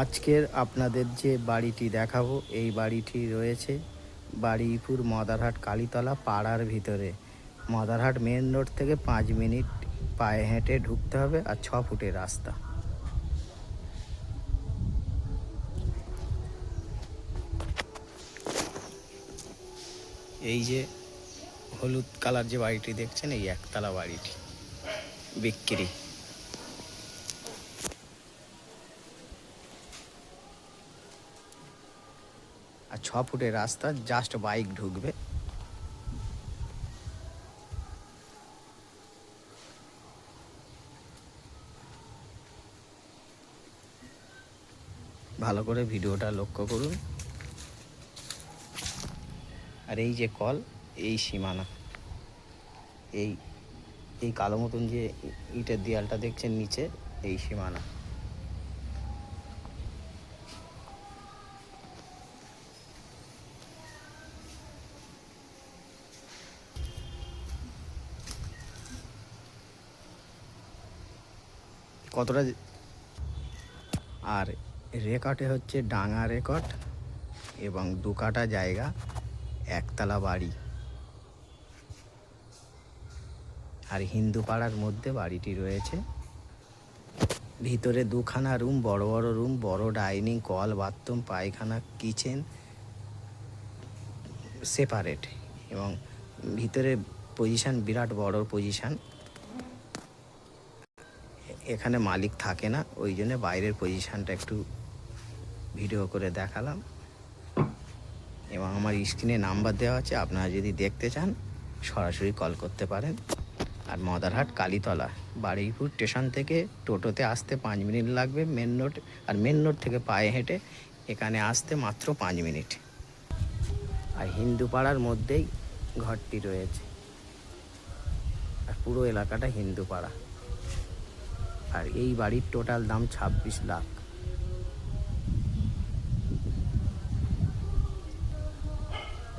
আজকের আপনাদের যে বাড়িটি দেখাবো, এই বাড়িটি রয়েছে বাড়িপুর মদারহাট কালীতলা পাড়ার ভিতরে। মদারহাট মেন রোড থেকে পাঁচ মিনিট পায়ে হেঁটে ঢুকতে হবে আর ছ ফুটের রাস্তা। এই যে হলুদ কালার যে বাড়িটি দেখছেন, এই একতলা বাড়িটি। বিক্রি। আর ছ ফুটের রাস্তা জাস্ট বাইক ঢুকবে। ভালো করে ভিডিওটা লক্ষ্য করুন। আর এই যে কল, এই সীমানা। এই এই কালো মতন যে ইটের দেয়ালটা দেখছেন নিচে, এই সীমানা। কতটা আর রেকর্ডে হচ্ছে ডাঙা রেকর্ড এবং দু কাটা জায়গা, একতলা বাড়ি। আর হিন্দু পাড়ার মধ্যে বাড়িটি রয়েছে। ভিতরে দুখানা রুম, বড় বড় রুম, বড় ডাইনিং, কল, বাথরুম, পায়খানা, কিচেন সেপারেট এবং ভিতরে পজিশান, বিরাট বড় পজিশন। এখানে মালিক থাকে না, ওই জন্য বাইরের পজিশনটা একটু ভিডিও করে দেখালাম। এবং আমার স্ক্রিনে নাম্বার দেওয়া আছে, আপনারা যদি দেখতে চান, সরাসরি কল করতে পারেন। আর মদারহাট কালীতলা, বারুইপুর স্টেশন থেকে টোটোতে আসতে পাঁচ মিনিট লাগবে মেন রোড আর মেন রোড থেকে পায়ে হেঁটে এখানে আসতে মাত্র পাঁচ মিনিট। আর হিন্দু পাড়ার মধ্যেই ঘরটি রয়েছে। আর পুরো এলাকাটা হিন্দু পাড়া। আর এই বাড়ির টোটাল দাম ছাব্বিশ লাখ।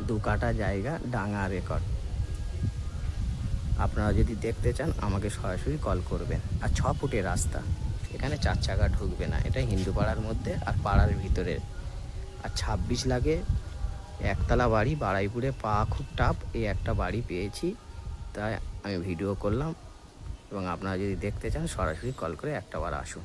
দু কাটা জায়গা, ডাঙা রেকর্ড আপনারা যদি দেখতে চান, আমাকে সরাসরি কল করবেন। আর ছ ফুটের রাস্তা। এখানে চার চাকা ঢুকবে না। এটা হিন্দু পাড়ার মধ্যে আর পাড়ার ভিতরে। আর ছাব্বিশ লাগে একতলা বাড়ি বাড়াইপুরে পা খুব টাপ এই একটা বাড়ি পেয়েছি। তাই আমি ভিডিও করলাম। এবং আপনারা যদি দেখতে চান সরাসরি কল করে একটা বার আসুন।